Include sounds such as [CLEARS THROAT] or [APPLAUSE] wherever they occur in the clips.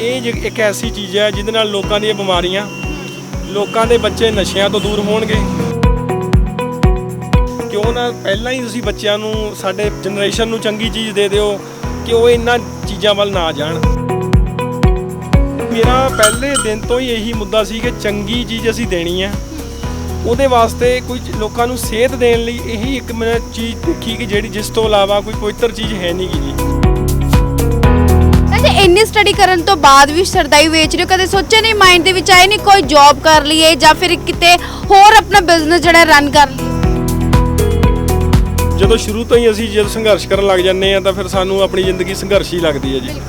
ਇਹ ਜ- ਇੱਕ ਐਸੀ ਚੀਜ਼ ਹੈ ਜਿਹਦੇ ਨਾਲ ਲੋਕਾਂ ਦੀਆਂ ਬਿਮਾਰੀਆਂ, ਲੋਕਾਂ ਦੇ ਬੱਚੇ ਨਸ਼ਿਆਂ ਤੋਂ ਦੂਰ ਹੋਣਗੇ। ਕਿਉਂ ਨਾ ਪਹਿਲਾਂ ਹੀ ਤੁਸੀਂ ਬੱਚਿਆਂ ਨੂੰ, ਸਾਡੇ ਜਨਰੇਸ਼ਨ ਨੂੰ ਚੰਗੀ ਚੀਜ਼ ਦੇ ਦਿਓ ਕਿ ਉਹ ਇਹਨਾਂ ਚੀਜ਼ਾਂ ਵੱਲ ਨਾ ਜਾਣ। ਮੇਰਾ ਪਹਿਲੇ ਦਿਨ ਤੋਂ ਹੀ ਇਹੀ ਮੁੱਦਾ ਸੀ ਕਿ ਚੰਗੀ ਚੀਜ਼ ਅਸੀਂ ਦੇਣੀ ਹੈ। ਉਹਦੇ ਵਾਸਤੇ ਕੋਈ ਚ- ਲੋਕਾਂ ਨੂੰ ਸਿਹਤ ਦੇਣ ਲਈ ਇਹੀ ਇੱਕ ਮੈਂ ਚੀਜ਼ ਦੇਖੀ ਕਿ ਜਿਹੜੀ ਜਿਸ ਤੋਂ ਇਲਾਵਾ ਕੋਈ ਪਵਿੱਤਰ ਚੀਜ਼ ਹੈ ਨਹੀਂ ਗੀ ਜੀ। ਇੰਨੀ ਸਟੱਡੀ ਕਰਨ ਤੋਂ ਬਾਅਦ ਵੀ ਸਰਦਾਈ ਵੇਚ ਰਹੇ ਹੋ ਕਦੇ ਸੋਚਿਆ ਨਹੀਂ ਮਾਈਂਡ ਦੇ ਵਿੱਚ ਆਏ ਨਹੀਂ ਕੋਈ ਜੌਬ ਕਰ ਲਈਏ ਜਾਂ ਫਿਰ ਕਿਤੇ ਹੋਰ ਆਪਣਾ ਬਿਜ਼ਨਸ ਜਿਹੜਾ ਰਨ ਕਰ ਲਈਏ? ਜਦੋਂ ਸ਼ੁਰੂ ਤੋਂ ਹੀ ਅਸੀਂ ਜਦ ਸੰਘਰਸ਼ ਕਰਨ ਲੱਗ ਜਾਂਦੇ ਆ ਤਾਂ ਫਿਰ ਸਾਨੂੰ ਆਪਣੀ ਜ਼ਿੰਦਗੀ ਸੰਘਰਸ਼ ਹੀ ਲੱਗਦੀ ਹੈ ਜੀ।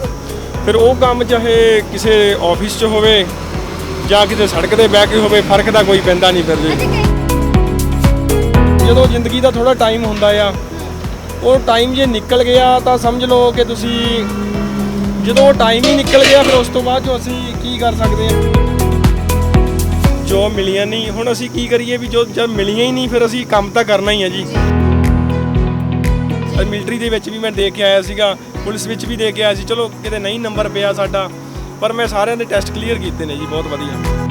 ਫਿਰ ਉਹ ਕੰਮ ਚਾਹੇ ਕਿਸੇ ਆਫਿਸ 'ਚ ਹੋਵੇ ਜਾਂ ਕਿਤੇ ਸੜਕ ਤੇ ਬਹਿ ਕੇ ਹੋਵੇ ਫ਼ਰਕ ਤਾਂ ਕੋਈ ਪੈਂਦਾ ਨਹੀਂ ਫਿਰ ਜੀ। ਜਦੋਂ ਜ਼ਿੰਦਗੀ ਦਾ ਥੋੜਾ ਟਾਈਮ ਹੁੰਦਾ ਆ ਉਹ ਟਾਈਮ ਜੇ ਨਿਕਲ ਗਿਆ ਤਾਂ ਸਮਝ ਲਓ ਕਿ ਤੁਸੀਂ ਜਦੋਂ ਉਹ ਟਾਈਮ ਹੀ ਨਿਕਲ ਗਿਆ ਫਿਰ ਉਸ ਤੋਂ ਬਾਅਦ ਜੋ ਅਸੀਂ ਕੀ ਕਰ ਸਕਦੇ ਹਾਂ ਜੋ ਮਿਲੀਆਂ ਨਹੀਂ ਹੁਣ ਅਸੀਂ ਕੀ ਕਰੀਏ ਵੀ ਜੋ ਜਦ ਮਿਲੀਆਂ ਹੀ ਨਹੀਂ ਫਿਰ ਅਸੀਂ ਕੰਮ ਤਾਂ ਕਰਨਾ ਹੀ ਹੈ ਜੀ ਮਿਲਟਰੀ ਦੇ ਵਿੱਚ ਵੀ ਮੈਂ ਦੇ ਕੇ ਆਇਆ ਸੀਗਾ ਪੁਲਿਸ ਵਿੱਚ ਵੀ ਦੇ ਕੇ ਆਇਆ ਸੀ ਚਲੋ ਕਿਤੇ ਨਹੀਂ ਨੰਬਰ ਪਿਆ ਸਾਡਾ ਪਰ ਮੈਂ ਸਾਰਿਆਂ ਦੇ ਟੈਸਟ ਕਲੀਅਰ ਕੀਤੇ ਨੇ ਜੀ ਬਹੁਤ ਵਧੀਆ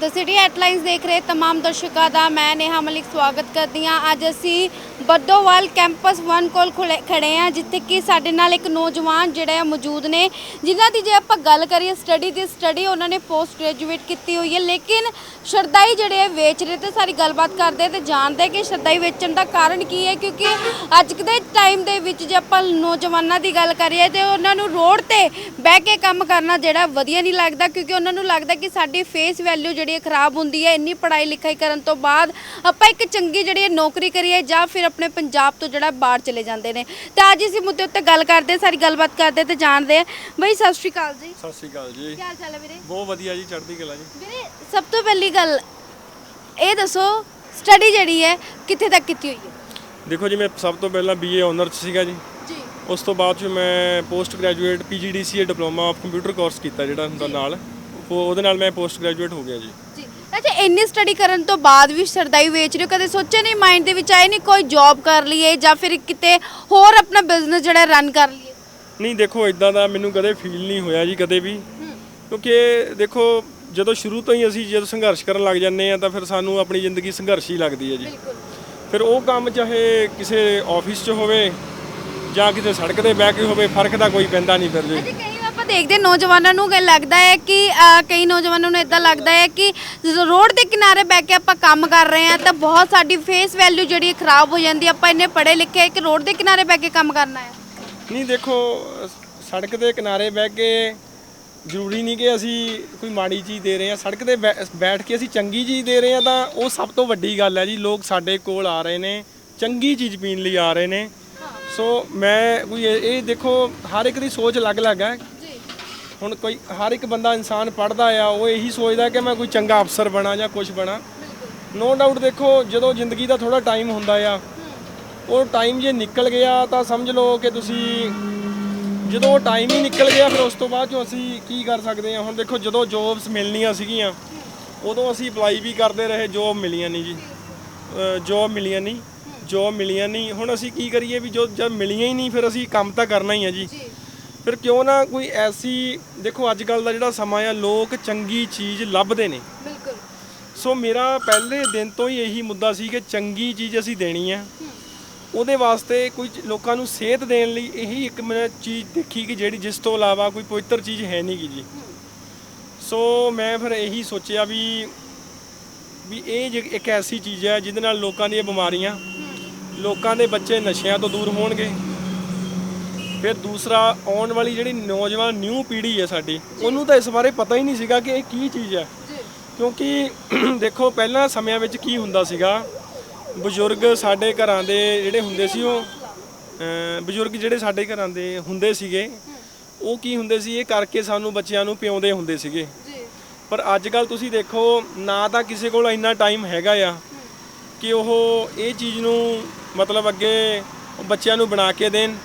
ਦ ਸਿਟੀ ਹੈਡਲਾਈਨਸ ਦੇਖ ਰਹੇ तमाम ਦਰਸ਼ਕਾਂ ਦਾ ਮੈਂ ਨੇਹਾ ਮਲਿਕ ਸਵਾਗਤ ਕਰਦੀ ਹਾਂ ਅੱਜ ਅਸੀਂ ਬੱਦੋਵਾਲ ਕੈਂਪਸ 1 ਕੋਲ ਖੁਲੇ- ਖੜੇ ਹਾਂ ਜਿੱਥੇ ਕਿ ਸਾਡੇ ਨਾਲ ਇੱਕ ਨੌਜਵਾਨ ਜਿਹੜੇ ਆ ਮੌਜੂਦ ਨੇ, ਜਿਨ੍ਹਾਂ ਦੀ ਜੇ ਆਪਾਂ ਗੱਲ ਕਰੀਏ ਸਟੱਡੀ ਦੀ ਸਟੱਡੀ ਉਹਨਾਂ ਨੇ ਪੋਸਟ ਗ੍ਰੈਜੂਏਟ ਕੀਤੀ ਹੋਈ ਹੈ, ਲੇਕਿਨ ਸ਼ਰਦਾਈ ਜਿਹੜੇ ਹੈ ਵੇਚ ਰਹੇ ਤੇ ਸਾਰੀ ਗੱਲਬਾਤ ਕਰਦੇ ਤੇ ਜਾਣਦੇ ਕਿ ਸ਼ਰਦਾਈ ਵੇਚਣ ਦਾ ਕਾਰਨ ਕੀ ਹੈ, ਕਿਉਂਕਿ ਅੱਜ ਦੇ ਟਾਈਮ ਦੇ ਵਿੱਚ ਜੇ ਆਪਾਂ ਨੌਜਵਾਨਾਂ ਦੀ ਗੱਲ ਕਰੀਏ ਤੇ ਉਹਨਾਂ ਨੂੰ ਰੋਡ ਤੇ ਬਹਿ ਕੇ ਕੰਮ ਕਰਨਾ ਜਿਹੜਾ ਵਧੀਆ ਨਹੀਂ ਲੱਗਦਾ, ਕਿਉਂਕਿ ਉਹਨਾਂ ਨੂੰ ਲੱਗਦਾ ਕਿ ਸਾਡੀ ਫੇਸ ਵੈਲਿਊ ਜਿਹੜੀ ਹੈ ਖਰਾਬ ਹੁੰਦੀ ਹੈ, ਇੰਨੀ ਪੜ੍ਹਾਈ ਲਿਖਾਈ ਕਰਨ ਤੋਂ ਬਾਅਦ ਆਪਾਂ ਇੱਕ ਚੰਗੀ ਜਿਹੜੀ ਹੈ ਨੌਕਰੀ ਕਰੀਏ ਜਾਂ ਫਿਰ ਆਪਾਂ ਆਪਣੇ ਪੰਜਾਬ ਤੋਂ ਜਿਹੜਾ ਬਾਹਰ ਚਲੇ ਜਾਂਦੇ ਨੇ। ਤੇ ਅੱਜ ਇਸ ਮੁੱਦੇ ਉੱਤੇ ਗੱਲ ਕਰਦੇ ਸਾਰੀ ਗੱਲਬਾਤ ਕਰਦੇ ਤੇ ਜਾਣਦੇ ਆ ਬਈ ਸਤਿ ਸ਼੍ਰੀ ਅਕਾਲ ਜੀ। ਸਤਿ ਸ਼੍ਰੀ ਅਕਾਲ ਜੀ। ਕੀ ਹਾਲ ਚਾਲ ਹੈ ਵੀਰੇ? ਬਹੁਤ ਵਧੀਆ ਜੀ ਚੜ੍ਹਦੀ ਕਲਾ ਜੀ। ਵੀਰੇ ਸਭ ਤੋਂ ਪਹਿਲੀ ਗੱਲ ਇਹ ਦੱਸੋ ਸਟੱਡੀ ਜਿਹੜੀ ਹੈ ਕਿੱਥੇ ਤੱਕ ਕੀਤੀ ਹੋਈ ਹੈ? ਦੇਖੋ ਜੀ ਮੈਂ ਸਭ ਤੋਂ ਪਹਿਲਾਂ ਬੀਏ ਆਨਰ ਚ ਸੀਗਾ ਜੀ। ਜੀ। ਉਸ ਤੋਂ ਬਾਅਦ ਚ ਮੈਂ post graduate PGDCA diploma of computer course ਕੀਤਾ ਜਿਹੜਾ ਹੁੰਦਾ ਨਾਲ। ਉਹ- ਉਹਦੇ ਨਾਲ ਮੈਂ ਪੋਸਟ ਗ੍ਰੈਜੂਏਟ ਹੋ ਗਿਆ ਜੀ ਜੀ। ਅੱਛਾ ਇੰਨੀ ਸਟੱਡੀ ਕਰਨ ਤੋਂ ਬਾਅਦ ਵੀ ਸਰਦਾਈ ਵੇਚ ਰਹੇ ਹੋ? ਕਦੇ ਸੋਚਿਆ ਨਹੀਂ ਮਾਈਂਡ ਦੇ ਵਿੱਚ ਆਏ ਨਹੀਂ ਕੋਈ ਜੌਬ ਕਰ ਲਈਏ ਜਾਂ ਫਿਰ ਕਿਤੇ ਹੋਰ ਆਪਣਾ ਬਿਜ਼ਨਸ ਜਿਹੜਾ ਰਨ ਕਰ ਲਈਏ? ਨਹੀਂ ਦੇਖੋ ਇਦਾਂ ਦਾ ਮੈਨੂੰ ਕਦੇ ਫੀਲ ਨਹੀਂ ਹੋਇਆ ਜੀ ਕਦੇ ਵੀ। ਕਿਉਂਕਿ ਦੇਖੋ ਜਦੋਂ ਸ਼ੁਰੂ ਤੋਂ ਹੀ ਅਸੀਂ ਜਦ ਸੰਘਰਸ਼ ਕਰਨ ਲੱਗ ਜਾਂਦੇ ਆ ਤਾਂ ਫਿਰ ਸਾਨੂੰ ਆਪਣੀ ਜ਼ਿੰਦਗੀ ਸੰਘਰਸ਼ ਹੀ ਲੱਗਦੀ ਹੈ ਜੀ। ਫਿਰ ਉਹ ਕੰਮ ਚਾਹੇ ਕਿਸੇ ਆਫਿਸ 'ਚ ਹੋਵੇ ਜਾਂ ਕਿਤੇ ਸੜਕ ਤੇ ਬਹਿ ਕੇ ਹੋਵੇ ਫ਼ਰਕ ਤਾਂ ਕੋਈ ਪੈਂਦਾ ਨਹੀਂ ਫਿਰ ਜੀ। ਆਪਾਂ ਦੇਖਦੇ ਨੌਜਵਾਨਾਂ ਨੂੰ ਕਿ ਲੱਗਦਾ ਹੈ ਕਿ ਕਈ ਨੌਜਵਾਨਾਂ ਨੂੰ ਇਦਾਂ ਲੱਗਦਾ ਹੈ ਕਿ ਰੋਡ ਦੇ ਕਿਨਾਰੇ ਬੈ ਕੇ ਆਪਾਂ ਕੰਮ ਕਰ ਰਹੇ ਹਾਂ ਤਾਂ ਬਹੁਤ ਸਾਡੀ ਫੇਸ ਵੈਲਿਊ ਜਿਹੜੀ ਹੈ ਖਰਾਬ ਹੋ ਜਾਂਦੀ ਹੈ। ਆਪਾਂ ਇੰਨੇ ਪੜ੍ਹੇ ਲਿਖੇ ਹੈ ਕਿ ਰੋਡ ਦੇ ਕਿਨਾਰੇ ਬੈ ਕੇ ਕੰਮ ਕਰਨਾ ਹੈ। ਨਹੀਂ ਦੇਖੋ ਅ, ਸੜਕ ਦੇ ਕਿਨਾਰੇ ਬਹਿ ਕੇ ਜ਼ਰੂਰੀ ਨਹੀਂ ਕਿ ਅਸੀਂ ਕੋਈ ਮਾੜੀ ਚੀਜ਼ ਦੇ ਰਹੇ ਹਾਂ। ਸੜਕ ਤੇ ਬੈ- ਬੈਠ ਕੇ ਅਸੀਂ ਚੰਗੀ ਚੀਜ਼ ਦੇ ਰਹੇ ਹਾਂ ਤਾਂ ਉਹ ਸਭ ਤੋਂ ਵੱਡੀ ਗੱਲ ਹੈ ਜੀ ਲੋਕ ਸਾਡੇ ਕੋਲ ਆ ਰਹੇ ਨੇ ਚੰਗੀ ਚੀਜ਼ ਪੀਣ ਲਈ ਆ ਰਹੇ ਨੇ। ਸੋ ਮੈਂ ਕੋਈ ਇਹ ਇਹ ਦੇਖੋ ਹਰ ਇੱਕ ਦੀ ਸੋਚ ਅਲੱਗ-ਅਲੱਗ ਹੈ। ਹੁਣ ਕੋਈ ਹਰ ਇੱਕ ਬੰਦਾ ਇਨਸਾਨ ਪੜਦਾ ਆ ਉਹ ਇਹੀ ਸੋਚਦਾ ਕਿ ਮੈਂ ਕੋਈ ਚੰਗਾ ਅਫਸਰ ਬਣਾ ਜਾਂ ਕੁਝ ਬਣਾ। ਨੋ ਡਾਊਟ ਦੇਖੋ ਜਦੋਂ ਜ਼ਿੰਦਗੀ ਦਾ ਥੋੜਾ ਟਾਈਮ ਹੁੰਦਾ ਆ ਉਹ ਟਾਈਮ ਜੇ ਨਿਕਲ ਗਿਆ ਤਾਂ ਸਮਝ ਲਓ ਕਿ ਤੁਸੀਂ ਜਦੋਂ ਉਹ ਟਾਈਮ ਹੀ ਨਿਕਲ ਗਿਆ ਫਿਰ ਉਸ ਤੋਂ ਬਾਅਦ ਜੋ ਅਸੀਂ ਕੀ ਕਰ ਸਕਦੇ ਹਾਂ ਹੁਣ ਦੇਖੋ ਜਦੋਂ ਜੋਬਸ ਮਿਲਣੀਆਂ ਸੀਗੀਆਂ ਉਦੋਂ ਅਸੀਂ ਅਪਲਾਈ ਵੀ ਕਰਦੇ ਰਹੇ ਜੋਬ ਮਿਲੀਆਂ ਨਹੀਂ ਜੀ। ਜੋਬ ਮਿਲੀਆਂ ਨਹੀਂ ਜੋਬ ਮਿਲੀਆਂ ਨਹੀਂ। ਹੁਣ ਅਸੀਂ ਕੀ ਕਰੀਏ ਵੀ ਜੋ ਜਦ ਮਿਲੀਆਂ ਹੀ ਨਹੀਂ ਫਿਰ ਅਸੀਂ ਕੰਮ ਤਾਂ ਕਰਨਾ ਹੀ ਹੈ ਜੀ। ਫਿਰ ਕਿਉਂ ਨਾ ਕੋਈ ਐਸੀ ਦੇਖੋ ਅੱਜ ਕੱਲ ਦਾ ਜਿਹੜਾ ਸਮਾਂ ਆ ਲੋਕ ਚੰਗੀ ਚੀਜ਼ ਲੱਭਦੇ ਨੇ। ਬਿਲਕੁਲ। ਸੋ ਮੇਰਾ ਪਹਿਲੇ ਦਿਨ ਤੋਂ ਹੀ ਇਹੀ ਮੁੱਦਾ ਸੀ ਕਿ ਚੰਗੀ ਚੀਜ਼ ਅਸੀਂ ਦੇਣੀ ਹੈ। ਉਹਦੇ ਵਾਸਤੇ ਕੋਈ ਲੋਕਾਂ ਨੂੰ ਸੇਧ ਦੇਣ ਲਈ ਇਹੀ ਇੱਕ ਮੈਂ ਚੀਜ਼ ਦੇਖੀ ਕਿ ਜਿਹੜੀ ਜਿਸ ਤੋਂ ਇਲਾਵਾ ਕੋਈ ਪਵਿੱਤਰ ਚੀਜ਼ ਹੈ ਨਹੀਂ ਗੀ ਜੀ। ਸੋ ਮੈਂ ਫਿਰ ਇਹੀ ਸੋਚਿਆ ਵੀ ਵੀ ਇਹ ਇੱਕ ਐਸੀ ਚੀਜ਼ ਹੈ ਜਿਹਦੇ ਨਾਲ ਲੋਕਾਂ ਦੀਆਂ ਬਿਮਾਰੀਆਂ ਲੋਕਾਂ ਦੇ ਬੱਚੇ ਨਸ਼ਿਆਂ ਤੋਂ ਦੂਰ ਹੋਣਗੇ। ਫਿਰ ਦੂਸਰਾ ਆਉਣ ਵਾਲੀ ਜਿਹੜੀ ਨੌਜਵਾਨ ਨਿਊ ਪੀੜ੍ਹੀ ਹੈ ਸਾਡੀ ਉਹਨੂੰ ਤਾਂ ਇਸ ਬਾਰੇ ਪਤਾ ਹੀ ਨਹੀਂ ਸੀਗਾ ਕਿ ਇਹ ਕੀ ਚੀਜ਼ ਹੈ। ਕਿਉਂਕਿ [CLEARS THROAT] ਦੇਖੋ ਪਹਿਲਾਂ ਸਮਿਆਂ ਵਿੱਚ ਕੀ ਹੁੰਦਾ ਸੀਗਾ ਬਜ਼ੁਰਗ ਸਾਡੇ ਘਰਾਂ ਦੇ ਜਿਹੜੇ ਹੁੰਦੇ ਸੀ ਉਹ ਬਜ਼ੁਰਗ ਜਿਹੜੇ ਸਾਡੇ ਘਰਾਂ ਦੇ ਹੁੰਦੇ ਸੀਗੇ ਉਹ ਕੀ ਹੁੰਦੇ ਸੀ ਇਹ ਕਰਕੇ ਸਾਨੂੰ ਬੱਚਿਆਂ ਨੂੰ ਪਿਆਉਂਦੇ ਹੁੰਦੇ ਸੀਗੇ। ਜੀ। ਪਰ ਅੱਜ ਕੱਲ ਤੁਸੀਂ ਦੇਖੋ ਨਾ ਤਾਂ ਕਿਸੇ ਕੋਲ ਇੰਨਾ ਟਾਈਮ ਹੈਗਾ ਆ ਕਿ ਉਹ ਇਹ ਚੀਜ਼ ਨੂੰ ਮਤਲਬ ਅੱਗੇ ਬੱਚਿਆਂ ਨੂੰ ਬਣਾ ਕੇ ਦੇਣ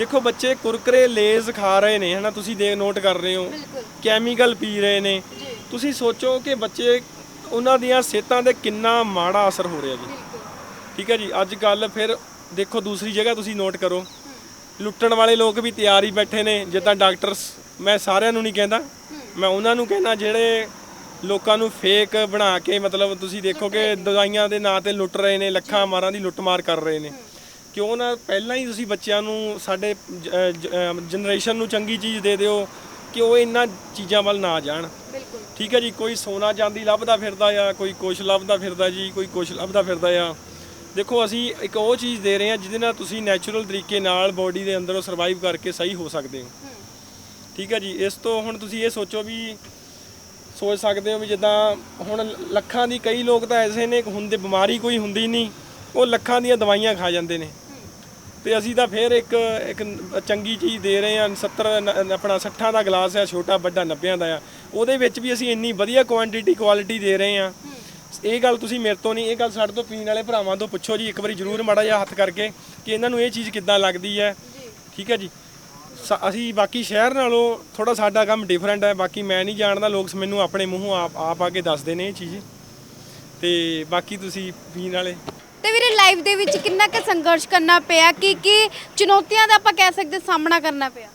ਦੇਖੋ ਬੱਚੇ ਕੁਰਕਰੇ ਲੇਜ਼ ਖਾ ਰਹੇ ਨੇ ਹਨਾ ਤੁਸੀਂ ਦੇ ਨੋਟ ਕਰ ਰਹੇ ਹੋ। ਬਿਲਕੁਲ। ਕੈਮੀਕਲ ਪੀ ਰਹੇ ਨੇ। ਤੁਸੀਂ ਸੋਚੋ ਕਿ ਬੱਚੇ ਉਹਨਾਂ ਦੀਆਂ ਸਿਹਤਾਂ ਤੇ ਕਿੰਨਾ ਮਾੜਾ ਅਸਰ ਹੋ ਰਿਹਾ ਜੀ। ਬਿਲਕੁਲ। ਠੀਕ ਹੈ ਜੀ ਅੱਜ ਕੱਲ ਫਿਰ ਦੇਖੋ ਦੂਸਰੀ ਜਗ੍ਹਾ ਤੁਸੀਂ ਨੋਟ ਕਰੋ। ਲੁੱਟਣ ਵਾਲੇ ਲੋਕ ਵੀ ਤਿਆਰ ਹੀ ਬੈਠੇ ਨੇ ਜਿੱਦਾਂ ਡਾਕਟਰਸ ਮੈਂ ਸਾਰਿਆਂ ਨੂੰ ਨਹੀਂ ਕਹਿੰਦਾ। ਮੈਂ ਉਹਨਾਂ ਨੂੰ ਕਹਿੰਦਾ ਜਿਹੜੇ ਲੋਕਾਂ ਨੂੰ ਫੇਕ ਬਣਾ ਕੇ ਮਤਲਬ ਤੁਸੀਂ ਦੇਖੋਗੇ ਦਵਾਈਆਂ ਦੇ ਨਾਂ ਤੇ ਲੁੱਟ ਰਹੇ ਨੇ ਲੱਖਾਂ ਮਾਰਾਂ ਦੀ ਲੁੱਟਮਾਰ ਕਰ ਰਹੇ ਨੇ। ਕਿਉਂ ਨਾ ਪਹਿਲਾਂ ਹੀ ਤੁਸੀਂ ਬੱਚਿਆਂ ਨੂੰ ਸਾਡੇ ਜਨਰੇਸ਼ਨ ਨੂੰ ਚੰਗੀ ਚੀਜ਼ ਦੇ ਦਿਓ ਕਿ ਉਹ ਇਹਨਾਂ ਚੀਜ਼ਾਂ ਵੱਲ ਨਾ ਜਾਣ। ਬਿਲਕੁਲ। ਠੀਕ ਹੈ ਜੀ ਕੋਈ ਸੋਨਾ ਚਾਂਦੀ ਲੱਭਦਾ ਫਿਰਦਾ ਆ ਕੋਈ ਕੁਛ ਲੱਭਦਾ ਫਿਰਦਾ ਜੀ ਕੋਈ ਕੁਛ ਲੱਭਦਾ ਫਿਰਦਾ ਆ। ਦੇਖੋ ਅਸੀਂ ਇੱਕ ਉਹ ਚੀਜ਼ ਦੇ ਰਹੇ ਹਾਂ ਜਿਹਦੇ ਨਾਲ ਤੁਸੀਂ ਨੈਚੁਰਲ ਤਰੀਕੇ ਨਾਲ ਬੋਡੀ ਦੇ ਅੰਦਰੋਂ ਸਰਵਾਈਵ ਕਰਕੇ ਸਹੀ ਹੋ ਸਕਦੇ ਹੋ। ਠੀਕ ਹੈ ਜੀ ਇਸ ਤੋਂ ਹੁਣ ਤੁਸੀਂ ਇਹ ਸੋਚੋ ਵੀ ਸੋਚ ਸਕਦੇ ਹੋ ਵੀ ਜਿੱਦਾਂ ਹੁਣ ਲੱਖਾਂ ਦੀ ਕਈ ਲੋਕ ਤਾਂ ਐਸੇ ਨੇ ਹੁੰਦੇ ਬਿਮਾਰੀ ਕੋਈ ਹੁੰਦੀ ਨਹੀਂ ਉਹ ਲੱਖਾਂ ਦੀਆਂ ਦਵਾਈਆਂ ਖਾ ਜਾਂਦੇ ਨੇ। ਤੇ ਅਸੀਂ ਤਾਂ ਫਿਰ ਇੱਕ ਇੱਕ ਚੰਗੀ ਚੀਜ਼ ਦੇ ਰਹੇ ਹਾਂ 70 ਨ- ਆਪਣਾ 60 ਦਾ ਗਲਾਸ ਹੈ ਛੋਟਾ ਵੱਡਾ 90 ਦਾ ਆ। ਉਹਦੇ ਵਿੱਚ ਵੀ ਅਸੀਂ ਇੰਨੀ ਵਧੀਆ ਕੁਆਂਟੀਟੀ ਕੁਆਲਿਟੀ ਦੇ ਰਹੇ ਹਾਂ। ਇਹ ਗੱਲ ਤੁਸੀਂ ਮੇਰੇ ਤੋਂ ਨਹੀਂ ਇਹ ਗੱਲ ਸਾਡੇ ਤੋਂ ਪੀਣ ਵਾਲੇ ਭਰਾਵਾਂ ਤੋਂ ਪੁੱਛੋ ਜੀ ਇੱਕ ਵਾਰੀ ਜ਼ਰੂਰ ਮਾੜਾ ਜਿਹਾ ਹੱਥ ਕਰਕੇ ਕਿ ਇਹਨਾਂ ਨੂੰ ਇਹ ਚੀਜ਼ ਕਿੱਦਾਂ ਲੱਗਦੀ ਹੈ। ਠੀਕ ਹੈ ਜੀ। ਅਸੀਂ ਬਾਕੀ ਸ਼ਹਿਰ ਨਾਲੋਂ ਥੋੜਾ ਸਾਡਾ ਕੰਮ ਡਿਫਰੈਂਟ ਹੈ ਬਾਕੀ ਮੈਂ ਨਹੀਂ ਜਾਣਦਾ ਲੋਕ ਮੈਨੂੰ ਆਪਣੇ ਮੂੰਹੋਂ ਆਪ ਆਪ ਆ ਕੇ ਦੱਸਦੇ ਨੇ ਇਹ ਚੀਜ਼। ਤੇ ਬਾਕੀ ਤੁਸੀਂ ਪੀਣ ਵਾਲੇ ਤੇ ਵੀਰੇ ਲਾਈਫ ਦੇ ਵਿੱਚ ਕਿੰਨਾ ਕੁ ਸੰਘਰਸ਼ ਕਰਨਾ ਪਿਆ? ਕੀ ਕੀ ਚੁਣੌਤੀਆਂ ਦਾ ਆਪਾਂ ਕਹਿ ਸਕਦੇ ਸਾਹਮਣਾ ਕਰਨਾ ਪਿਆ?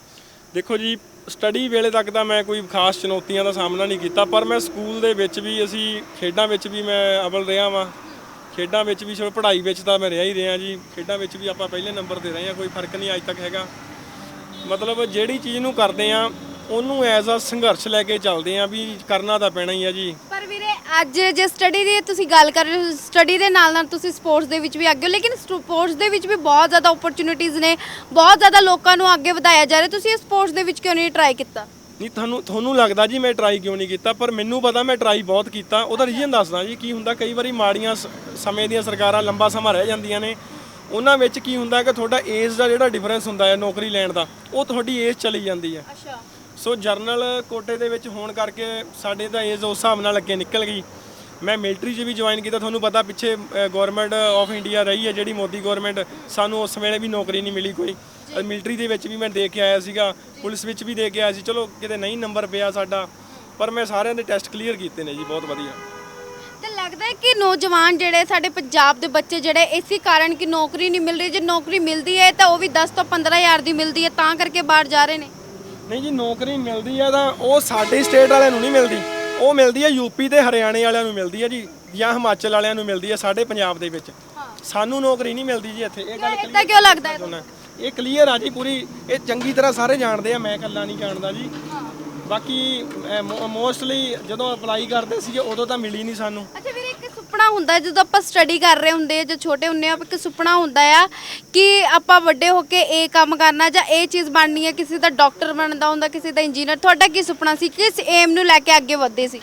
ਦੇਖੋ ਜੀ ਸਟੱਡੀ ਵੇਲੇ ਤੱਕ ਤਾਂ ਮੈਂ ਕੋਈ ਖਾਸ ਚੁਣੌਤੀਆਂ ਦਾ ਸਾਹਮਣਾ ਨਹੀਂ ਕੀਤਾ, ਪਰ ਮੈਂ ਸਕੂਲ ਦੇ ਵਿੱਚ ਵੀ, ਅਸੀਂ ਖੇਡਾਂ ਵਿੱਚ ਵੀ ਮੈਂ ਅਵਲ ਰਿਹਾ ਵਾਂ। ਖੇਡਾਂ ਵਿੱਚ ਵੀ ਚਲੋ, ਪੜ੍ਹਾਈ ਵਿੱਚ ਤਾਂ ਮੈਂ ਰਿਹਾ ਹੀ ਰਿਹਾ ਜੀ। ਖੇਡਾਂ ਵਿੱਚ ਵੀ ਆਪਾਂ ਪਹਿਲੇ ਨੰਬਰ ਤੇ ਰਹੇ ਹਾਂ, ਕੋਈ ਫ਼ਰਕ ਨਹੀਂ ਅੱਜ ਤੱਕ ਹੈਗਾ। ਮਤਲਬ ਜਿਹੜੀ ਚੀਜ਼ ਨੂੰ ਕਰਦੇ ਆ ਉਹਨੂੰ ਐਜ਼ ਅ ਸੰਘਰਸ਼ ਲੈ ਕੇ ਚੱਲਦੇ ਆ ਵੀ ਕਰਨਾ ਤਾਂ ਪੈਣਾ ਹੀ ਆ ਜੀ। ਅੱਜ ਜੇ ਸਟੱਡੀ ਦੀ ਤੁਸੀਂ ਗੱਲ ਕਰ ਰਹੇ ਹੋ ਸਟੱਡੀ ਦੇ ਨਾਲ ਨਾਲ ਤੁਸੀਂ ਸਪੋਰਟਸ ਦੇ ਵਿੱਚ ਵੀ ਅੱਗੇ ਲੇਕਿਨ ਸਪੋਰਟਸ ਦੇ ਵਿੱਚ ਵੀ ਬਹੁਤ ਜ਼ਿਆਦਾ ਓਪਰਚ्युनिटीज ਨੇ ਬਹੁਤ ਜ਼ਿਆਦਾ ਲੋਕਾਂ ਨੂੰ ਅੱਗੇ ਵਧਾਇਆ ਜਾ ਰਿਹਾ। ਤੁਸੀਂ ਇਹ ਸਪੋਰਟਸ ਦੇ ਵਿੱਚ ਕਿਉਂ ਨਹੀਂ ਟਰਾਈ ਕੀਤਾ? ਨਹੀਂ ਤੁਹਾਨੂੰ ਤੁਹਾਨੂੰ ਲੱਗਦਾ ਜੀ ਮੈਂ ਟਰਾਈ ਕਿਉਂ ਨਹੀਂ ਕੀਤਾ ਪਰ ਮੈਨੂੰ ਪਤਾ ਮੈਂ ਟਰਾਈ ਬਹੁਤ ਕੀਤਾ। ਉਹਦਾ ਰੀਜ਼ਨ ਦੱਸਦਾ ਜੀ ਕੀ ਹੁੰਦਾ ਕਈ ਵਾਰੀ ਮਾੜੀਆਂ ਸਮੇਂ ਦੀਆਂ ਸਰਕਾਰਾਂ ਲੰਬਾ ਸਮਾਂ ਰਹਿ ਜਾਂਦੀਆਂ ਨੇ। ਉਹਨਾਂ ਵਿੱਚ ਕੀ ਹੁੰਦਾ ਕਿ ਤੁਹਾਡਾ ਏਜ ਦਾ ਜਿਹੜਾ ਡਿਫਰੈਂਸ ਹੁੰਦਾ ਹੈ ਨੌਕਰੀ ਲੈਣ ਦਾ ਉਹ ਤੁਹਾਡੀ ਏਜ ਚਲੀ ਜਾਂਦੀ ਹੈ। ਅੱਛਾ। ਸੋ ਜਰਨਲ ਕੋਟੇ ਦੇ ਵਿੱਚ ਹੋਣ ਕਰਕੇ ਸਾਡੇ ਤਾਂ ਏਜ ਉਸ ਹਿਸਾਬ ਨਾਲ ਅੱਗੇ ਨਿਕਲ ਗਈ। ਮੈਂ ਮਿਲਟਰੀ 'ਚ ਵੀ ਜੁਆਇਨ ਕੀਤਾ। ਤੁਹਾਨੂੰ ਪਤਾ ਪਿੱਛੇ ਗਵਰਨਮੈਂਟ ਆਫ ਇੰਡੀਆ ਰਹੀ ਹੈ ਜਿਹੜੀ ਮੋਦੀ ਗਵਰਨਮੈਂਟ ਸਾਨੂੰ ਉਸ ਵੇਲੇ ਵੀ ਨੌਕਰੀ ਨਹੀਂ ਮਿਲੀ ਕੋਈ। ਮਿਲਟਰੀ ਦੇ ਵਿੱਚ ਵੀ ਮੈਂ ਦੇ ਕੇ ਆਇਆ ਸੀਗਾ। ਪੁਲਿਸ ਵਿੱਚ ਵੀ ਦੇ ਕੇ ਆਇਆ ਸੀ। ਚਲੋ, ਕਿਤੇ ਨਹੀਂ ਨੰਬਰ ਪਿਆ ਸਾਡਾ, ਪਰ ਮੈਂ ਸਾਰਿਆਂ ਦੇ ਟੈਸਟ ਕਲੀਅਰ ਕੀਤੇ ਨੇ ਜੀ। ਬਹੁਤ ਵਧੀਆ। ਤੇ ਲੱਗਦਾ ਹੈ ਕਿ ਨੌਜਵਾਨ ਜਿਹੜੇ ਸਾਡੇ ਪੰਜਾਬ ਦੇ ਬੱਚੇ ਜਿਹੜੇ, ਇਸੇ ਕਾਰਨ ਕਿ ਨੌਕਰੀ ਨਹੀਂ ਮਿਲ ਰਹੀ। ਜੇ ਨੌਕਰੀ ਮਿਲਦੀ ਹੈ ਤਾਂ ਉਹ ਵੀ 10 ਤੋਂ 15000 ਦੀ ਮਿਲਦੀ ਹੈ। ਤਾਂ ਕਰਕੇ ਬਾਹਰ ਜਾ ਰਹੇ ਨੇ। ਨਹੀਂ ਜੀ ਨੌਕਰੀ ਮਿਲਦੀ ਆ ਤਾਂ ਉਹ ਸਾਡੇ ਸਟੇਟ ਵਾਲਿਆਂ ਨੂੰ ਨਹੀਂ ਮਿਲਦੀ। ਉਹ ਮਿਲਦੀ ਆ ਯੂਪੀ ਤੇ ਹਰਿਆਣੇ ਵਾਲਿਆਂ ਨੂੰ ਮਿਲਦੀ ਆ ਜੀ ਜਾਂ ਹਿਮਾਚਲ ਵਾਲਿਆਂ ਨੂੰ ਮਿਲਦੀ ਆ ਸਾਡੇ ਪੰਜਾਬ ਦੇ ਵਿੱਚ। ਸਾਨੂੰ ਨੌਕਰੀ ਨਹੀਂ ਮਿਲਦੀ ਜੀ ਇੱਥੇ। ਇਹ ਗੱਲ ਇਦਾਂ ਕਿਉਂ ਲੱਗਦਾ ਹੈ? ਇਹ ਕਲੀਅਰ ਆ ਜੀ ਪੂਰੀ। ਇਹ ਚੰਗੀ ਤਰ੍ਹਾਂ ਸਾਰੇ ਜਾਣਦੇ ਆ ਮੈਂ ਇਕੱਲਾ ਨਹੀਂ ਜਾਣਦਾ ਜੀ। ਬਾਕੀ ਮੋਸਟਲੀ ਜਦੋਂ ਅਪਲਾਈ ਕਰਦੇ ਸੀਗੇ ਉਦੋਂ ਤਾਂ ਮਿਲੀ ਨਹੀਂ ਸਾਨੂੰ। ਅੱਛਾ ਸੁਪਨਾ ਹੁੰਦਾ ਜਦੋਂ ਆਪਾਂ ਸਟੱਡੀ ਕਰ ਰਹੇ ਹੁੰਦੇ ਆ ਜਾਂ ਛੋਟੇ ਹੁੰਦੇ ਆ ਇੱਕ ਸੁਪਨਾ ਹੁੰਦਾ ਆ ਕਿ ਆਪਾਂ ਵੱਡੇ ਹੋ ਕੇ ਇਹ ਕੰਮ ਕਰਨਾ ਜਾਂ ਇਹ ਚੀਜ਼ ਬਣਨੀ ਹੈ ਕਿਸੇ ਦਾ ਡਾਕਟਰ ਬਣਦਾ ਹੁੰਦਾ ਕਿਸੇ ਦਾ ਇੰਜੀਨੀਅਰ ਤੁਹਾਡਾ ਕੀ ਸੁਪਨਾ ਸੀ? ਕਿਸ ਏਮ ਨੂੰ ਲੈ ਕੇ ਅੱਗੇ ਵਧਦੇ ਸੀ?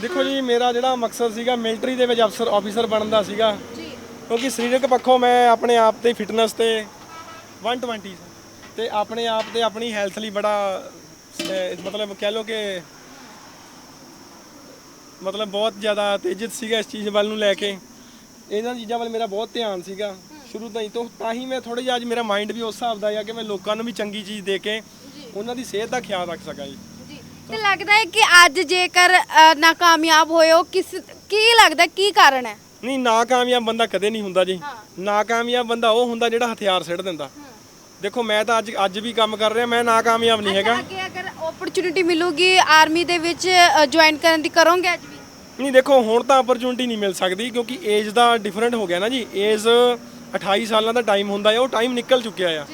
ਦੇਖੋ ਜੀ ਮੇਰਾ ਜਿਹੜਾ ਮਕਸਦ ਸੀਗਾ ਮਿਲਟਰੀ ਦੇ ਵਿੱਚ ਅਫਸਰ ਆਫੀਸਰ ਬਣਨ ਦਾ ਸੀਗਾ। ਜੀ। ਕਿਉਂਕਿ ਸਰੀਰਕ ਪੱਖੋਂ ਮੈਂ ਆਪਣੇ ਆਪ ਤੇ ਫਿਟਨੈਸ ਤੇ 120 ਸੀ। ਤੇ ਆਪਣੇ ਆਪ ਤੇ ਆਪਣੀ ਹੈਲਥ ਲਈ ਬੜਾ ਮਤਲਬ ਕਹਿ ਲਓ ਕਿ ਮਤਲਬ ਬਹੁਤ ਜ਼ਿਆਦਾ ਤੇਜ਼ਤ ਸੀਗਾ ਇਸ ਚੀਜ਼ ਵੱਲ ਨੂੰ ਲੈ ਕੇ। ਇਹਨਾਂ ਚੀਜ਼ਾਂ ਵੱਲ ਮੇਰਾ ਬਹੁਤ ਧਿਆਨ ਸੀਗਾ। ਸ਼ੁਰੂ ਤੋਂ ਹੀ ਤੋਂ ਤਾਂ ਹੀ ਮੈਂ ਥੋੜਾ ਜਿਹਾ ਅੱਜ ਮੇਰਾ ਮਾਈਂਡ ਵੀ ਉਸ ਹਿਸਾਬ ਦਾ ਆ ਕਿ ਮੈਂ ਲੋਕਾਂ ਨੂੰ ਵੀ ਚੰਗੀ ਚੀਜ਼ ਦੇ ਕੇ ਉਹਨਾਂ ਦੀ ਸਿਹਤ ਦਾ ਖਿਆਲ ਰੱਖ ਸਕਾਂ ਜੀ। ਤੇ ਲੱਗਦਾ ਹੈ ਕਿ ਅੱਜ ਜੇਕਰ ਅ, ਨਾਕਾਮਯਾਬ ਹੋਏ ਹੋ ਕਿਸ ਕੀ ਲੱਗਦਾ ਕੀ ਕਾਰਨ ਹੈ? ਨਹੀਂ ਨਾਕਾਮਯਾਬ ਬੰਦਾ ਕਦੇ ਨਹੀਂ ਹੁੰਦਾ ਜੀ। ਹਾਂ। ਨਾਕਾਮਯਾਬ ਬੰਦਾ ਉਹ ਹੁੰਦਾ ਜਿਹੜਾ ਹਥਿਆਰ ਸਿੱਟ ਦਿੰਦਾ। ਦੇਖੋ ਮੈਂ ਤਾਂ ਅੱਜ ਅੱਜ ਵੀ ਕੰਮ ਕਰ ਰਿਹਾ ਮੈਂ ਨਾਕਾਮਯਾਬ ਨਹੀਂ ਹੈਗਾ। ਅੱਗੇ ਓਪਰਚ्युनिटी ਮਿਲੂਗੀ ਆਰਮੀ ਦੇ ਵਿੱਚ ਜੁਆਇਨ ਕਰਨ ਦੀ ਕਰੋਗੇ ਅੱਜ ਵੀ? ਨਹੀਂ ਦੇਖੋ ਹੁਣ ਤਾਂ ਓਪਰਚ्युनिटी ਨਹੀਂ ਮਿਲ ਸਕਦੀ ਕਿਉਂਕਿ ਏਜ ਦਾ ਡਿਫਰੈਂਟ ਹੋ ਗਿਆ ਨਾ ਜੀ। ਏਜ 28 ਸਾਲਾਂ ਦਾ ਟਾਈਮ ਹੁੰਦਾ ਹੈ ਉਹ ਟਾਈਮ ਨਿਕਲ ਚੁੱਕਿਆ ਆ।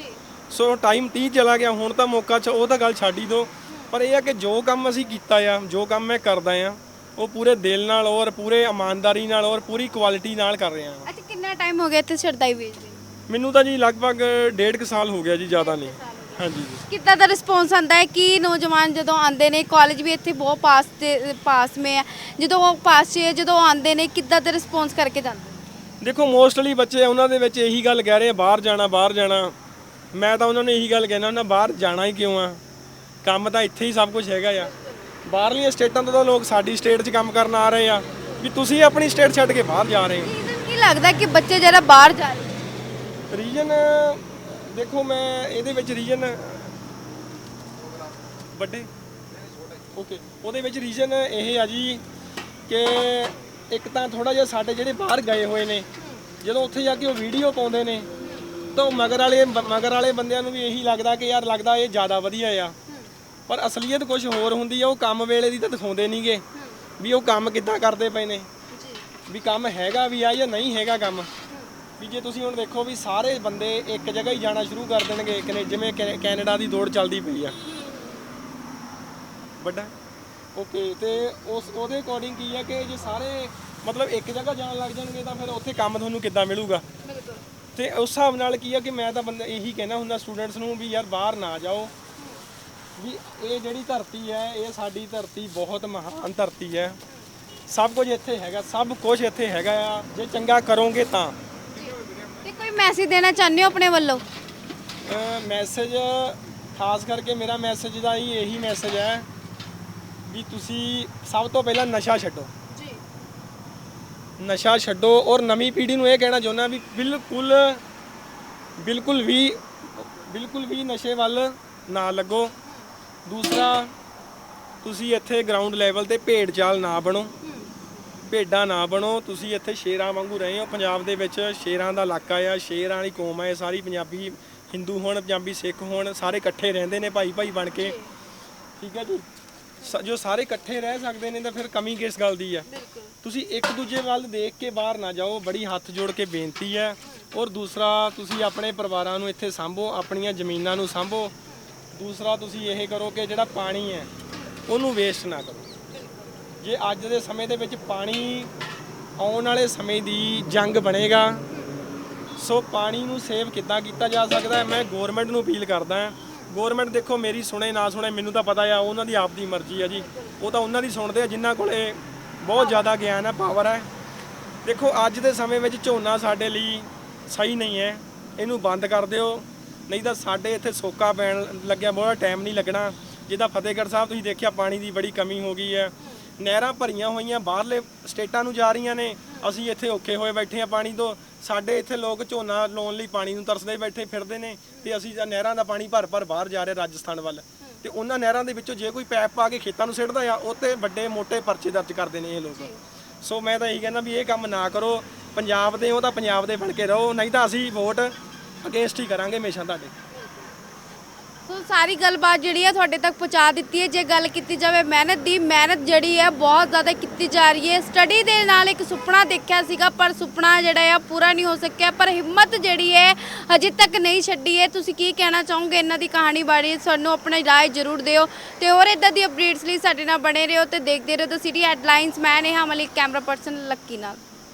ਸੋ ਟਾਈਮ 30 ਚਲਾ ਗਿਆ ਹੁਣ ਤਾਂ ਮੌਕਾ ਚ ਉਹ ਤਾਂ ਗੱਲ ਛੱਡ ਹੀ ਦੋ। ਪਰ ਇਹ ਆ ਕਿ ਜੋ ਕੰਮ ਅਸੀਂ ਕੀਤਾ ਆ ਜੋ ਕੰਮ ਮੈਂ ਕਰਦਾ ਆ ਉਹ ਪੂਰੇ ਦਿਲ ਨਾਲ ਔਰ ਪੂਰੇ ਇਮਾਨਦਾਰੀ ਨਾਲ ਔਰ ਪੂਰੀ ਕੁਆਲਿਟੀ ਨਾਲ ਕਰ ਰਿਹਾ ਹਾਂ। ਅੱਛਾ ਕਿੰਨਾ ਟਾਈਮ ਹੋ ਗਿਆ ਇੱਥੇ ਸਰਦਾਈ ਵੇਚਦੇ ਮੈਨੂੰ ਤਾਂ ਜੀ ਲਗਭਗ 1.5 ਸਾਲ ਹੋ ਗਿਆ ਜੀ ਜ਼ਿਆਦਾ ਨਹੀਂ। ਹਾਂਜੀ ਕਿੱਦਾਂ ਦਾ ਰਿਸਪੌਂਸ ਆਂਦਾ ਹੈ? ਕਿ ਨੌਜਵਾਨ ਜਦੋਂ ਆਉਂਦੇ ਨੇ ਕਾਲਜ ਵੀ ਇੱਥੇ ਬਹੁਤ ਪਾਸ ਤੇ ਪਾਸ ਮੇ ਹੈ ਜਦੋਂ ਉਹ ਪਾਸ 'ਚ ਜਦੋਂ ਆਉਂਦੇ ਨੇ ਕਿੱਦਾਂ ਦਾ ਰਿਸਪੌਂਸ ਕਰਕੇ ਜਾਂਦੇ? ਦੇਖੋ ਮੋਸਟਲੀ ਬੱਚੇ ਉਹਨਾਂ ਦੇ ਵਿੱਚ ਇਹੀ ਗੱਲ ਕਹਿ ਰਹੇ ਆ ਬਾਹਰ ਜਾਣਾ ਬਾਹਰ ਜਾਣਾ। ਮੈਂ ਤਾਂ ਉਹਨਾਂ ਨੂੰ ਇਹੀ ਗੱਲ ਕਹਿਣਾ ਉਹਨਾਂ ਬਾਹਰ ਜਾਣਾ ਹੀ ਕਿਉਂ ਆ? ਕੰਮ ਤਾਂ ਇੱਥੇ ਹੀ ਸਭ ਕੁਝ ਹੈਗਾ ਆ। ਬਾਹਰਲੀਆਂ ਸਟੇਟਾਂ ਤੋਂ ਤਾਂ ਲੋਕ ਸਾਡੀ ਸਟੇਟ 'ਚ ਕੰਮ ਕਰਨ ਆ ਰਹੇ ਆ। ਵੀ ਤੁਸੀਂ ਆਪਣੀ ਸਟੇਟ ਛੱਡ ਕੇ ਬਾਹਰ ਜਾ ਰਹੇ ਹੋ। ਰੀਜ਼ਨ ਕੀ ਲੱਗਦਾ ਕਿ ਬੱਚੇ ਜਿਹੜਾ ਬਾਹਰ ਜਾ ਰਹੇ? ਰੀਜਨ ਦੇਖੋ, ਮੈਂ ਇਹਦੇ ਵਿੱਚ ਰੀਜਨ ਵੱਡੇ। ਓਕੇ ਉਹਦੇ ਵਿੱਚ ਰੀਜਨ ਇਹ ਆ ਜੀ ਕਿ ਇੱਕ ਤਾਂ ਥੋੜਾ ਜਿਹਾ ਸਾਡੇ ਜਿਹੜੇ ਬਾਹਰ ਗਏ ਹੋਏ ਨੇ, ਜਦੋਂ ਉੱਥੇ ਜਾ ਕੇ ਉਹ ਵੀਡੀਓ ਪਾਉਂਦੇ ਨੇ, ਤੋਂ ਮਗਰ ਵਾਲੇ ਮਗਰ ਵਾਲੇ ਬੰਦਿਆਂ ਨੂੰ ਵੀ ਇਹੀ ਲੱਗਦਾ ਕਿ ਯਾਰ ਲੱਗਦਾ ਇਹ ਜ਼ਿਆਦਾ ਵਧੀਆ ਆ। ਪਰ ਅਸਲੀਅਤ ਕੁਝ ਹੋਰ ਹੁੰਦੀ ਆ, ਉਹ ਕੰਮ ਵੇਲੇ ਦੀ ਤਾਂ ਦਿਖਾਉਂਦੇ ਨਹੀਂਗੇ ਵੀ ਉਹ ਕੰਮ ਕਿੱਦਾਂ ਕਰਦੇ ਪਏ ਨੇ, ਵੀ ਕੰਮ ਹੈਗਾ ਵੀ ਆ ਜਾਂ ਨਹੀਂ ਹੈਗਾ ਕੰਮ। ਵੀ ਜੇ ਤੁਸੀਂ ਹੁਣ ਦੇਖੋ ਵੀ ਸਾਰੇ ਬੰਦੇ ਇੱਕ ਜਗ੍ਹਾ ਹੀ ਜਾਣਾ ਸ਼ੁਰੂ ਕਰ ਦੇਣਗੇ ਕਨੇ ਜਿਵੇਂ ਕੈ- ਕੈਨੇਡਾ ਦੀ ਦੌੜ ਚੱਲਦੀ ਪਈ ਆ। ਵੱਡਾ। ਓਕੇ ਤੇ ਉਸ ਉਹਦੇ ਅਕੋਰਡਿੰਗ ਕੀ ਹੈ ਕਿ ਜੇ ਸਾਰੇ ਮਤਲਬ ਇੱਕ ਜਗ੍ਹਾ ਜਾਣ ਲੱਗ ਜਾਣਗੇ ਤਾਂ ਫਿਰ ਉੱਥੇ ਕੰਮ ਤੁਹਾਨੂੰ ਕਿੱਦਾਂ ਮਿਲੂਗਾ? ਬਿਲਕੁਲ। ਤੇ ਉਸ ਹਿਸਾਬ ਨਾਲ ਕੀ ਆ ਕਿ ਮੈਂ ਤਾਂ ਬੰਦਾ ਇਹੀ ਕਹਿਣਾ ਹੁੰਦਾ ਸਟੂਡੈਂਟਸ ਨੂੰ ਵੀ ਯਾਰ ਬਾਹਰ ਨਾ ਜਾਓ। ਵੀ ਇਹ ਜਿਹੜੀ ਧਰਤੀ ਹੈ ਇਹ ਸਾਡੀ ਧਰਤੀ ਬਹੁਤ ਮਹਾਨ ਧਰਤੀ ਹੈ ਸਭ ਕੁਝ ਇੱਥੇ ਹੈਗਾ ਸਭ ਕੁਝ ਇੱਥੇ ਹੈਗਾ ਆ। ਜੇ ਚੰਗਾ ਕਰੋਗੇ ਤਾਂ। ਮੈਸੇਜ ਦੇਣਾ ਚਾਹੁੰਦੇ ਹੋ ਆਪਣੇ ਵੱਲੋਂ? ਮੈਸੇਜ ਖਾਸ ਕਰਕੇ ਮੇਰਾ ਮੈਸੇਜ ਦਾ ਹੀ ਇਹੀ ਮੈਸੇਜ ਹੈ ਵੀ ਤੁਸੀਂ ਸਭ ਤੋਂ ਪਹਿਲਾਂ ਨਸ਼ਾ ਛੱਡੋ। ਜੀ। ਨਸ਼ਾ ਛੱਡੋ ਔਰ ਨਵੀਂ ਪੀੜ੍ਹੀ ਨੂੰ ਇਹ ਕਹਿਣਾ ਚਾਹੁੰਦਾ ਵੀ ਬਿਲਕੁਲ ਬਿਲਕੁਲ ਵੀ ਬਿਲਕੁਲ ਵੀ ਨਸ਼ੇ ਵੱਲ ਨਾ ਲੱਗੋ। ਦੂਸਰਾ ਤੁਸੀਂ ਇੱਥੇ ਗਰਾਊਂਡ ਲੈਵਲ ਤੇ ਭੇਡ ਚਾਲ ਨਾ ਬਣੋ। ਭੇਡਾਂ ਨਾ ਬਣੋ ਤੁਸੀਂ ਇੱਥੇ ਸ਼ੇਰਾਂ ਵਾਂਗੂ ਰਹੇ ਹੋ। ਪੰਜਾਬ ਦੇ ਵਿੱਚ ਸ਼ੇਰਾਂ ਦਾ ਇਲਾਕਾ ਆ ਸ਼ੇਰਾਂ ਵਾਲੀ ਕੌਮ ਹੈ ਇਹ ਸਾਰੀ ਪੰਜਾਬੀ ਹਿੰਦੂ ਹੋਣ ਪੰਜਾਬੀ ਸਿੱਖ ਹੋਣ ਸਾਰੇ ਇਕੱਠੇ ਰਹਿੰਦੇ ਨੇ ਭਾਈ ਭਾਈ ਬਣ ਕੇ। ਠੀਕ ਹੈ ਜੀ? ਸ- ਜੋ ਸਾਰੇ ਇਕੱਠੇ ਰਹਿ ਸਕਦੇ ਨੇ ਤਾਂ ਫਿਰ ਕਮੀ ਕਿਸ ਗੱਲ ਦੀ ਆ? ਬਿਲਕੁਲ। ਤੁਸੀਂ ਇੱਕ ਦੂਜੇ ਵੱਲ ਦੇਖ ਕੇ ਬਾਹਰ ਨਾ ਜਾਓ ਬੜੀ ਹੱਥ ਜੋੜ ਕੇ ਬੇਨਤੀ ਹੈ ਔਰ ਦੂਸਰਾ ਤੁਸੀਂ ਆਪਣੇ ਪਰਿਵਾਰਾਂ ਨੂੰ ਇੱਥੇ ਸੰਭੋ ਆਪਣੀਆਂ ਜ਼ਮੀਨਾਂ ਨੂੰ ਸੰਭੋ। ਦੂਸਰਾ ਤੁਸੀਂ ਇਹ ਕਰੋ ਕਿ ਜਿਹੜਾ ਪਾਣੀ ਹੈ ਉਹਨੂੰ ਵੇਸਟ ਨਾ ਕਰੋ। ਜੇ ਅੱਜ ਦੇ ਸਮੇਂ ਦੇ ਵਿੱਚ ਪਾਣੀ ਆਉਣ ਵਾਲੇ ਸਮੇਂ ਦੀ ਜੰਗ ਬਣੇਗਾ, ਸੋ ਪਾਣੀ ਨੂੰ ਸੇਵ ਕਿੱਦਾਂ ਕੀਤਾ ਜਾ ਸਕਦਾ ਹੈ? ਮੈਂ ਗਵਰਨਮੈਂਟ ਨੂੰ ਅਪੀਲ ਕਰਦਾ ਹਾਂ। ਗਵਰਨਮੈਂਟ ਦੇਖੋ, ਮੇਰੀ ਸੁਣੇ, ਨਾ ਸੁਣੇ, ਮੈਨੂੰ ਤਾਂ ਪਤਾ ਆ, ਉਹਨਾਂ ਦੀ ਆਪਦੀ ਮਰਜ਼ੀ ਆ ਜੀ। ਉਹ ਤਾਂ ਉਹਨਾਂ ਦੀ ਸੁਣਦੇ ਆ, ਜਿਨ੍ਹਾਂ ਕੋਲੇ ਬਹੁਤ ਜ਼ਿਆਦਾ ਗਿਆਨ ਹੈ ਪਾਵਰ ਹੈ ਦੇਖੋ, ਅੱਜ ਦੇ ਸਮੇਂ ਵਿੱਚ ਝੋਨਾ ਸਾਡੇ ਲਈ ਸਹੀ ਨਹੀਂ ਹੈ। ਇਹਨੂੰ ਬੰਦ ਕਰ ਦਿਓ। ਨਹੀਂ ਤਾਂ ਸਾਡੇ ਇੱਥੇ ਸੋਕਾ ਪੈਣ ਲੱਗਿਆ, ਬਹੁਤ ਟਾਈਮ ਨਹੀਂ ਲੱਗਣਾ। ਜਿੱਦਾਂ ਫਤਿਹਗੜ੍ਹ ਸਾਹਿਬ ਤੁਸੀਂ ਦੇਖਿਆ, ਪਾਣੀ ਦੀ ਬੜੀ ਕਮੀ ਹੋ ਗਈ ਹੈ। ਨਹਿਰਾਂ ਭਰੀਆਂ ਹੋਈਆਂ ਬਾਹਰਲੇ ਸਟੇਟਾਂ ਨੂੰ ਜਾ ਰਹੀਆਂ ਨੇ। ਅਸੀਂ ਇੱਥੇ ਔਖੇ ਹੋਏ ਬੈਠੇ ਆ ਪਾਣੀ ਤੋਂ। ਸਾਡੇ ਇੱਥੇ ਲੋਕ ਝੋਨਾ ਲਾਉਣ ਲਈ ਪਾਣੀ ਨੂੰ ਤਰਸਦੇ ਬੈਠੇ ਫਿਰਦੇ ਨੇ ਤੇ ਅਸੀਂ ਤਾਂ ਨਹਿਰਾਂ ਦਾ ਪਾਣੀ ਭਰ ਭਰ ਬਾਹਰ ਜਾ ਰਿਹਾ ਰਾਜਸਥਾਨ ਵੱਲ। ਤੇ ਉਹਨਾਂ ਨਹਿਰਾਂ ਦੇ ਵਿੱਚੋਂ ਜੇ ਕੋਈ ਪੈਪ ਪਾ ਕੇ ਖੇਤਾਂ ਨੂੰ ਸਿੱਟਦਾ ਆ ਉਹ ਤੇ ਵੱਡੇ ਮੋٹے ਪਰਚੇ ਦਰਜ ਕਰਦੇ ਨੇ ਇਹ ਲੋਕ। ਸੋ ਮੈਂ ਤਾਂ ਇਹੀ ਕਹਿੰਦਾ ਵੀ ਇਹ ਕੰਮ ਨਾ ਕਰੋ। ਪੰਜਾਬ ਦੇ ਹੋ ਤਾਂ ਪੰਜਾਬ ਦੇ ਬਣ ਕੇ ਰਹੋ ਨਹੀਂ ਤਾਂ ਅਸੀਂ ਵੋਟ ਅਗੇਂਸਟ ਹੀ ਕਰਾਂਗੇ ਹਮੇਸ਼ਾ ਤੁਹਾਡੇ। ਸਾਰੀ ਗੱਲਬਾਤ ਜਿਹੜੀ ਹੈ ਤੁਹਾਡੇ ਤੱਕ ਪਹੁੰਚਾ ਦਿੱਤੀ ਹੈ। ਜੇ ਗੱਲ ਕੀਤੀ ਜਾਵੇ ਮਿਹਨਤ ਦੀ, ਮਿਹਨਤ ਜਿਹੜੀ ਹੈ ਬਹੁਤ ਜ਼ਿਆਦਾ ਕੀਤੀ ਜਾ ਰਹੀ ਹੈ। ਸਟੱਡੀ ਦੇ ਨਾਲ ਇੱਕ ਸੁਪਨਾ ਦੇਖਿਆ ਸੀਗਾ, ਪਰ ਸੁਪਨਾ ਜਿਹੜਾ ਆ ਪੂਰਾ ਨਹੀਂ ਹੋ ਸਕਿਆ। ਪਰ ਹਿੰਮਤ ਜਿਹੜੀ ਹੈ ਹਜੇ ਤੱਕ ਨਹੀਂ ਛੱਡੀ ਹੈ। ਤੁਸੀਂ ਕੀ ਕਹਿਣਾ ਚਾਹੋਗੇ ਇਹਨਾਂ ਦੀ ਕਹਾਣੀ ਬਾਰੇ? ਸਾਨੂੰ ਆਪਣੀ ਰਾਏ ਜ਼ਰੂਰ ਦਿਓ ਤੇ ਹੋਰ ਇਦਾਂ ਦੀ ਅਪਡੇਟਸ ਲਈ ਸਾਡੇ ਨਾਲ ਬਣੇ ਰਹੋ ਤੇ ਦੇਖਦੇ ਰਹੋ ਦ ਸਿਟੀ ਹੈਡਲਾਈਨਸ ਮੈਂ ਨੇਹਾ ਮਲਿਕ, ਕੈਮਰਾ ਪਰਸਨ ਲੱਕੀ ਨਾਲ।